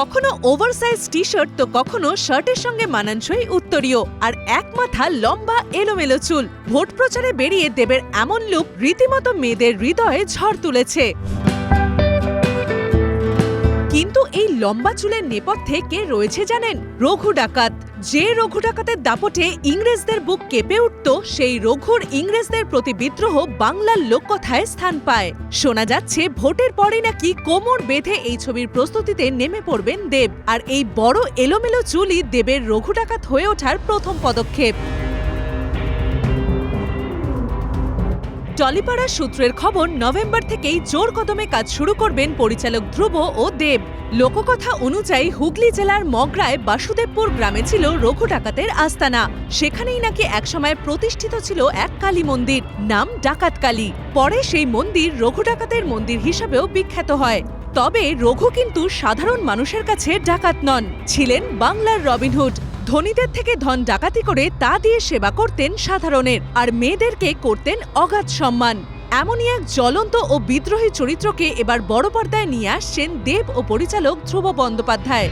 কখনো oversize T shirt তো কখনো শার্টের সঙ্গে মানানসই উত্তরীয়। আর এক মাথা লম্বা এলোমেলো চুল। ভোট প্রচারে বেরিয়ে দেবের এমন লুক রীতিমতো মেয়েদের হৃদয়ে ঝড় তুলেছে। লম্বা চুলের নেপথ্যে কে রয়েছে জানেন? রঘু ডাকাত। যে রঘু ডাকাতের দাপটে ইংরেজদের বুক কেঁপে উঠত, সেই রঘুর ইংরেজদের প্রতি বিদ্রোহ বাংলার লোককথায় স্থান পায়। শোনা যাচ্ছে, ভোটের পরে নাকি কোমর বেঁধে এই ছবির প্রস্তুতিতে নেমে পড়বেন দেব। আর এই বড় এলোমেলো চুলই দেবের রঘু ডাকাত হয়ে ওঠার প্রথম পদক্ষেপ। টলিপাড়া সূত্রের খবর, নভেম্বর থেকেই জোর কদমে কাজ শুরু করবেন পরিচালক ধ্রুব ও দেব। লোককথা অনুযায়ী হুগলি জেলার মগরায় বাসুদেবপুর গ্রামে ছিল রঘু ডাকাতের আস্তানা। সেখানেই নাকি একসময় প্রতিষ্ঠিত ছিল এক কালী মন্দির, নাম ডাকাত কালী। পরে সেই মন্দির রঘু ডাকাতের মন্দির হিসাবেও বিখ্যাত হয়। তবে রঘু কিন্তু সাধারণ মানুষের কাছে ডাকাত নন, ছিলেন বাংলার রবিনহুড। ধনীদের থেকে ধন ডাকাতি করে তা দিয়ে সেবা করতেন সাধারণের, আর মেয়েদেরকে করতেন অগাধ সম্মান। এমনই এক জ্বলন্ত ও বিদ্রোহী চরিত্রকে এবার বড় পর্দায় নিয়ে আসছেন দেব ও পরিচালক ধ্রুব বন্দ্যোপাধ্যায়।